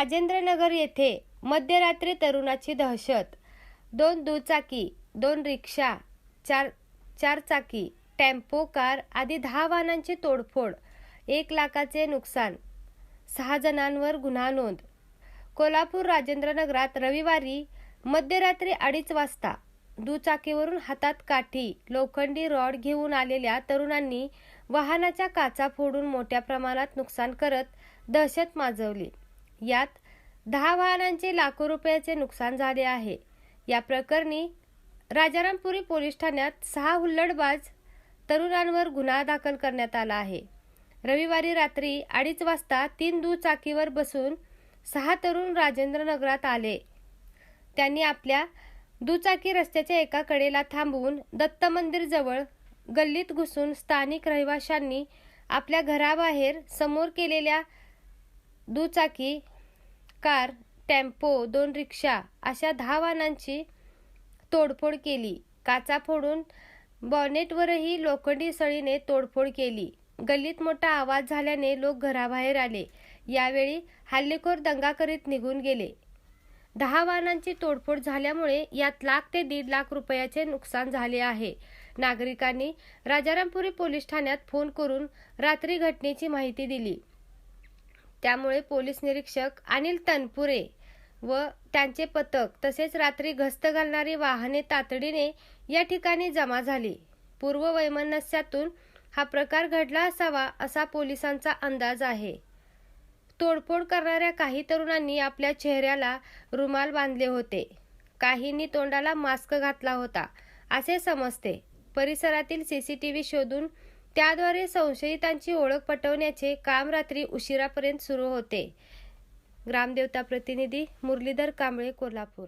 राजेंद्रनगर येथे मध्यरात्री तरुणाची दहशत. दोन दुचाकी दोन रिक्षा चार चारचाकी टेम्पो कार आदी दहा वाहनांची तोडफोड एक लाखाचे नुकसान सहा जणांवर गुन्हा नोंद. कोल्हापूर राजेंद्रनगरात रविवारी मध्यरात्री अडीच वाजता दुचाकीवरून हातात काठी लोखंडी रॉड घेऊन आलेल्या तरुणांनी वाहनाच्या काचा फोडून मोठ्या प्रमाणात नुकसान करत दहशत माजवली. यात दहा वाहनांचे लाखो रुपयाचे नुकसान झाले आहे. या प्रकरणी राजारामपुरी पोलीस ठाण्यात सहा हुल्लडबाज तरुणांवर गुन्हा दाखल करण्यात आला आहे. रविवारी रात्री अडीच वाजता तीन दुचाकीवर बसून सहा तरुण राजेंद्रनगरात आले. त्यांनी आपल्या दुचाकी रस्त्याच्या एका कडेला थांबवून दत्त मंदिरजवळ गल्लीत घुसून स्थानिक रहिवाशांनी आपल्या घराबाहेर समोर केलेल्या दुचाकी कार टेम्पो दोन रिक्षा अशा दहा वाहनांची तोडफोड केली. काचा फोडून बॉनेटवरही लोखंडी सळीने तोडफोड केली. गल्लीत मोठा आवाज झाल्याने लोक घराबाहेर आले. यावेळी हल्लेखोर दंगा करीत निघून गेले. दहा वाहनांची तोडफोड झाल्यामुळे यात लाख ते दीड लाख रुपयाचे नुकसान झाले आहे. नागरिकांनी राजारामपुरी पोलीस ठाण्यात फोन करून रात्री घटनेची माहिती दिली. त्यामुळे पोलीस निरीक्षक अनिल तनपुरे व त्यांचे पथक तसेच रात्री गस्त घालणारी वाहने तातडीने या ठिकाणी जमा झाली. पूर्व वैमनस्यातून हा प्रकार घडला असावा असा पोलिसांचा अंदाज आहे. तोडफोड करणाऱ्या काही तरुणांनी आपल्या चेहऱ्याला रुमाल बांधले होते. काहींनी तोंडाला मास्क घातला होता असे समजते. परिसरातील सीसीटीव्ही शोधून त्याद्वारे संशयितांची ओळख पटवण्याचे काम रात्री उशिरापर्यंत सुरू होते. ग्रामदेवता प्रतिनिधी मुरलीधर कांबळे कोल्हापूर.